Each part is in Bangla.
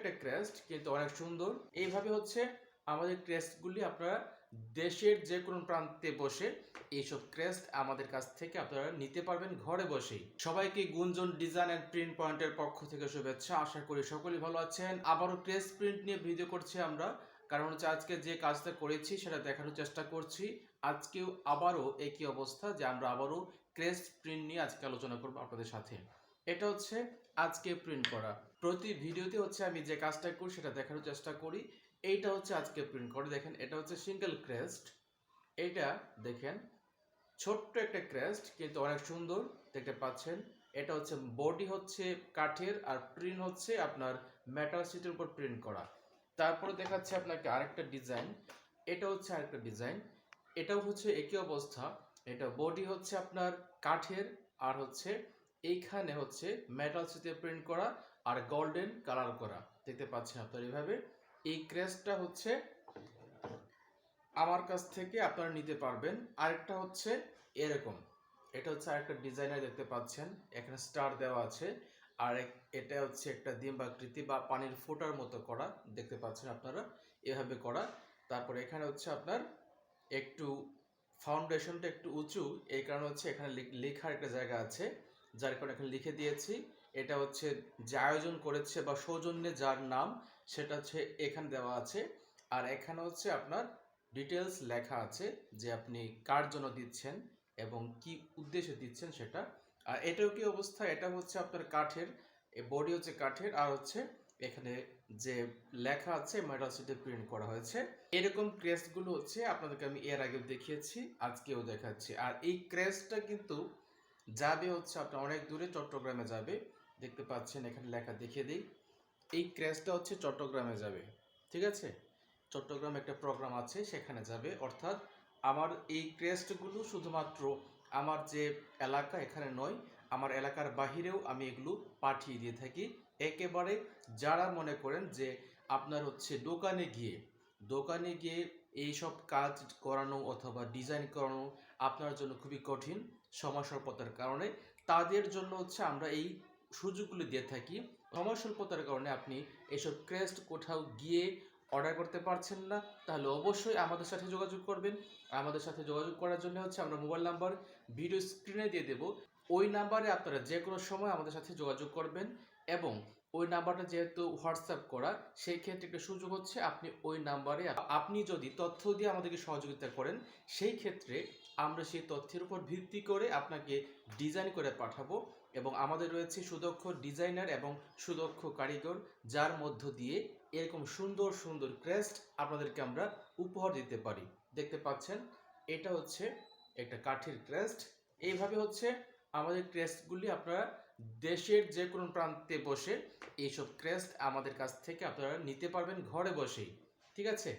একটা ক্রেস্ট কিন্তু অনেক সুন্দর। এইভাবে হচ্ছে আমাদের ক্রেস্টগুলি আপনারা দেশের যে কোনো প্রান্তে বসে এইসব ক্রেস্ট আমাদের কাছ থেকে আপনারা নিতে পারবেন ঘরে বসেই। সবাইকে গুঞ্জন ডিজাইন অ্যান্ড প্রিন্ট পয়েন্টের পক্ষ থেকে শুভেচ্ছা। আশা করি সকলেই ভালো আছেন। আবারও ক্রেস্ট প্রিন্ট নিয়ে ভিডিও করছি আমরা। কারণ হচ্ছে আজকে যে কাজটা করেছি সেটা দেখানোর চেষ্টা করছি। আজকেও আবারও একই অবস্থা যে আমরা আবারও ক্রেস্ট প্রিন্ট নিয়ে আজকে আলোচনা করব আপনাদের সাথে। এটা হচ্ছে আজকে প্রিন্ট করা। প্রতি ভিডিওতে হচ্ছে আমি যে কাজটা করি সেটা দেখানোর চেষ্টা করি। এইটা হচ্ছে আজকে প্রিন্ট করে। দেখেন, এটা হচ্ছে সিঙ্গেল ক্রেস্ট এটা দেখেন, ছোট্ট একটা ক্রেস্ট কিন্তু অনেক সুন্দর, দেখতে পাচ্ছেন। এটা হচ্ছে বডি হচ্ছে কাঠের, আর প্রিন্ট হচ্ছে আপনার মেটাল শিটের উপর প্রিন্ট করা। তারপরে দেখাচ্ছে আপনাকে আরেকটা ডিজাইন এটা হচ্ছে আরেকটা ডিজাইন এটাও হচ্ছে একই অবস্থা। এটা বডি হচ্ছে আপনার কাঠের, আর হচ্ছে এইখানে হচ্ছে মেটাল শিটে প্রিন্ট করা আর গোল্ডেন কালার করা। দেখতে পাচ্ছেন আপনার এইভাবে। এই ক্রেসটা হচ্ছে আমার কাছ থেকে আপনারা নিতে পারবেন। আরেকটা হচ্ছে এরকম। এটা হচ্ছে আরেকটা ডিজাইনার দেখতে পাচ্ছেন। এখানে স্টার দেওয়া আছে। আর এটা হচ্ছে একটা ডিম্বাকৃতি বা পানির ফোটার মতো করা। দেখতে পাচ্ছেন আপনারা এভাবে করা। তারপর এখানে হচ্ছে আপনার একটু ফাউন্ডেশনটা একটু উঁচু। এই কারণে হচ্ছে এখানে লেখার একটা জায়গা আছে। যার কারণে এখানে লিখে দিয়েছি। এটা হচ্ছে যে আয়োজন করেছে বা সৌজন্যে যার নাম, সেটা হচ্ছে এখানে দেওয়া আছে। আর এখানে হচ্ছে আপনার ডিটেলস লেখা আছে যে আপনি কার জন্য দিচ্ছেন এবং কি উদ্দেশ্যে দিচ্ছেন সেটা। আর এটাও কি অবস্থা? এটা হচ্ছে আপনার কাঠের বডি হচ্ছে কাঠের আর হচ্ছে এখানে যে লেখা আছে মেটাল সিটে প্রিন্ট করা হয়েছে। এরকম ক্রেস্টগুলো হচ্ছে আপনাদেরকে আমি এর আগে দেখিয়েছি, আজকেও দেখাচ্ছি। আর এই ক্রেস্টটা কিন্তু যাবে হচ্ছে আপনার অনেক দূরে চট্টগ্রামে যাবে। দেখতে পাচ্ছেন, এখানে লেখা দেখিয়ে দিই। এই ক্রেস্টটা হচ্ছে চট্টগ্রামে যাবে, ঠিক আছে? চট্টগ্রামে একটা প্রোগ্রাম আছে, সেখানে যাবে। অর্থাৎ আমার এই ক্রেস্টগুলো শুধুমাত্র আমার যে এলাকা এখানে নয়, আমার এলাকার বাহিরেও আমি এগুলো পাঠিয়ে দিয়ে থাকি। একেবারে যারা মনে করেন যে আপনার হচ্ছে দোকানে গিয়ে দোকানে গিয়ে এই সব কাজ করানো অথবা ডিজাইন করানো আপনার জন্য খুবই কঠিন সময় স্বল্পতার কারণে। তাদের জন্য হচ্ছে আমরা এই সুযোগগুলো দিয়ে থাকি। সময় স্বল্পতার কারণে আপনি এসব ক্রেস্ট কোথাও গিয়ে অর্ডার করতে পারছেন না, তাহলে অবশ্যই আমাদের সাথে যোগাযোগ করবেন। আমাদের সাথে যোগাযোগ করার জন্য হচ্ছে আমরা মোবাইল নাম্বার ভিডিও স্ক্রিনে দিয়ে দেব। ওই নাম্বারে আপনারা যে কোনো সময় আমাদের সাথে যোগাযোগ করবেন এবং ওই নাম্বারটা যেহেতু হোয়াটসঅ্যাপ করা, সেই ক্ষেত্রে একটা সুযোগ হচ্ছে আপনি ওই নাম্বারে আপনি যদি তথ্য দিয়ে আমাদেরকে সহযোগিতা করেন, সেই ক্ষেত্রে আমরা সেই তথ্যের উপর ভিত্তি করে আপনাকে ডিজাইন করে পাঠাবো এবং আমাদের রয়েছে সুদক্ষ ডিজাইনার এবং সুদক্ষ কারিগর, যার মধ্য দিয়ে এরকম সুন্দর সুন্দর ক্রেস্ট আপনাদেরকে আমরা উপহার দিতে পারি। দেখতে পাচ্ছেন, এটা হচ্ছে একটা কাঠের ক্রেস্ট এইভাবে হচ্ছে আমাদের ক্রেস্টগুলি আপনারা দেশের যে কোনো প্রান্তে বসে এইসব ক্রেস্ট আমাদের কাছ থেকে আপনারা নিতে পারবেন ঘরে বসেই, ঠিক আছে?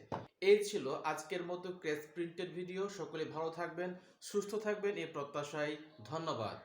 এই ছিল আজকের মতো ক্রেস্ট প্রিন্টেড ভিডিও সকলে ভালো থাকবেন, সুস্থ থাকবেন এই প্রত্যাশায় ধন্যবাদ।